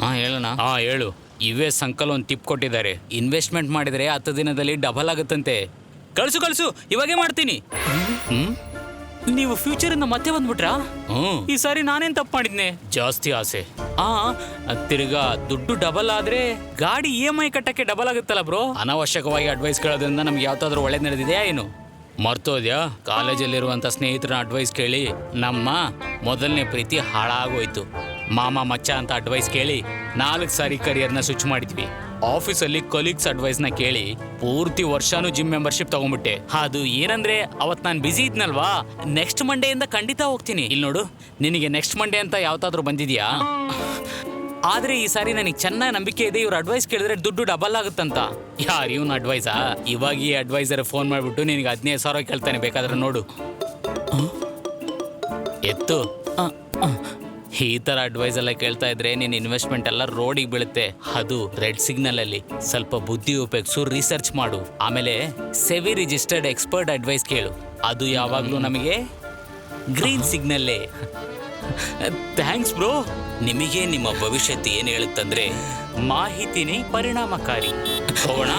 ಹಾ ಹೇಳೋಣ ಹಾ ಹೇಳು. ಇವೇ ಸಂಕಲ್ ಒಂದು ಟಿಪ್ ಕೊಟ್ಟಿದ್ದಾರೆ. ಇನ್ವೆಸ್ಟ್ಮೆಂಟ್ ಮಾಡಿದ್ರೆ ಹತ್ತು ದಿನದಲ್ಲಿ ಡಬಲ್ ಆಗುತ್ತಂತೆ. ಕಳಿಸು ಕಳಿಸು. ಇವಾಗೇ ಮಾಡ್ತೀನಿ. ಹ್ಮ್? ನೀವು ಫ್ಯೂಚರ್ ಇಂದ ಮತ್ತೆ ಬಂದ್ಬಿಟ್ರಾ? ಹ್ಮ್. ಈ ಸಾರಿ ನಾನೇನ್ ತಪ್ಪು ಮಾಡಿದ್ನೆ? ಜಾಸ್ತಿ ಆಸೆ. ಆ ತಿರ್ಗಾ ದುಡ್ಡು ಡಬಲ್ ಆದ್ರೆ ಗಾಡಿ ಇ ಎಂ ಐ ಕಟ್ಟಕ್ಕೆ ಡಬಲ್ ಆಗುತ್ತಲ್ಲ ಬ್ರೋ? ಅನಾವಶ್ಯಕವಾಗಿ ಅಡ್ವೈಸ್ ಕೇಳೋದ್ರಿಂದ ನಮ್ಗೆ ಯಾವ್ದಾದ್ರು ಒಳ್ಳೇದು ನಡೆದಿದೆಯಾ ಏನು? ಮರ್ತೋದ್ಯಾ? ಕಾಲೇಜಲ್ಲಿರುವಂಥ ಸ್ನೇಹಿತರನ್ನ ಅಡ್ವೈಸ್ ಕೇಳಿ ನಮ್ಮ ಮೊದಲನೇ ಪ್ರೀತಿ ಹಾಳಾಗೋಯ್ತು. ಮಾಮ, ಮಚ್ಚ ಅಂತ ಅಡ್ವೈಸ್ ಕೇಳಿ ನಾಲ್ಕು ಸಾರಿ ಕರಿಯರ್ನ ಸ್ವಿಚ್ ಮಾಡಿದ್ವಿ. ಆಫೀಸಲ್ಲಿ ಕೊಲೀಗ್ಸ್ ಅಡ್ವೈಸ್ನ ಕೇಳಿ ಪೂರ್ತಿ ವರ್ಷನೂ ಜಿಮ್ ಮೆಂಬರ್ಶಿಪ್ ತಗೊಂಡ್ಬಿಟ್ಟೆ. ಅದು ಏನಂದ್ರೆ ಅವತ್ ನಾನು ಬಿಸಿ ಇದ್ನಲ್ವಾ? ನೆಕ್ಸ್ಟ್ ಮಂಡೆಯಿಂದ ಖಂಡಿತ ಹೋಗ್ತೀನಿ. ಇಲ್ಲಿ ನೋಡು, ನಿನಗೆ ನೆಕ್ಸ್ಟ್ ಮಂಡೇ ಅಂತ ಯಾವತ್ತಾದ್ರೂ ಬಂದಿದ್ಯಾ? ಆದ್ರೆ ಈ ಸಾರಿ ನನಗೆ ಚೆನ್ನಾಗಿ ನಂಬಿಕೆ ಇದೆ, ಇವ್ರ ಅಡ್ವೈಸ್ ಕೇಳಿದ್ರೆ ದುಡ್ಡು ಡಬಲ್ ಆಗುತ್ತಂತ. ಯಾರು ಇವನ್ ಅಡ್ವೈಸಾ ಇವಾಗ ಈ ಅಡ್ವೈಸರ್ ಫೋನ್ ಮಾಡಿಬಿಟ್ಟು ನಿನಗೆ ಹದಿನೈದು ಸಾವಿರ ಕೇಳ್ತಾನೆ, ಬೇಕಾದ್ರೆ ನೋಡು. ಎತ್ತು. ಈ ಥರ ಅಡ್ವೈಸ್ ಎಲ್ಲ ಕೇಳ್ತಾ ಇದ್ರೆ ನಿನ್ನ ಇನ್ವೆಸ್ಟ್ಮೆಂಟ್ ಎಲ್ಲ ರೋಡಿಗೆ ಬೀಳುತ್ತೆ. ಅದು ರೆಡ್ ಸಿಗ್ನಲ್ ಅಲ್ಲಿ. ಸ್ವಲ್ಪ ಬುದ್ಧಿ ಉಪಯೋಗಿಸು ರಿಸರ್ಚ್ ಮಾಡು. ಆಮೇಲೆ ಸೆವಿ ರಿಜಿಸ್ಟರ್ಡ್ ಎಕ್ಸ್ಪರ್ಟ್ ಅಡ್ವೈಸ್ ಕೇಳು. ಅದು ಯಾವಾಗಲೂ ನಮಗೆ ಗ್ರೀನ್ ಸಿಗ್ನಲ್ಲೇ ಥ್ಯಾಂಕ್ಸ್ ಬ್ರೋ ನಿಮಗೆ ನಿಮ್ಮ ಭವಿಷ್ಯತ್ ಏನು ಹೇಳುತ್ತಂದ್ರೆ ಮಾಹಿತಿನೇ ಪರಿಣಾಮಕಾರಿ. ಹೋಗೋಣ?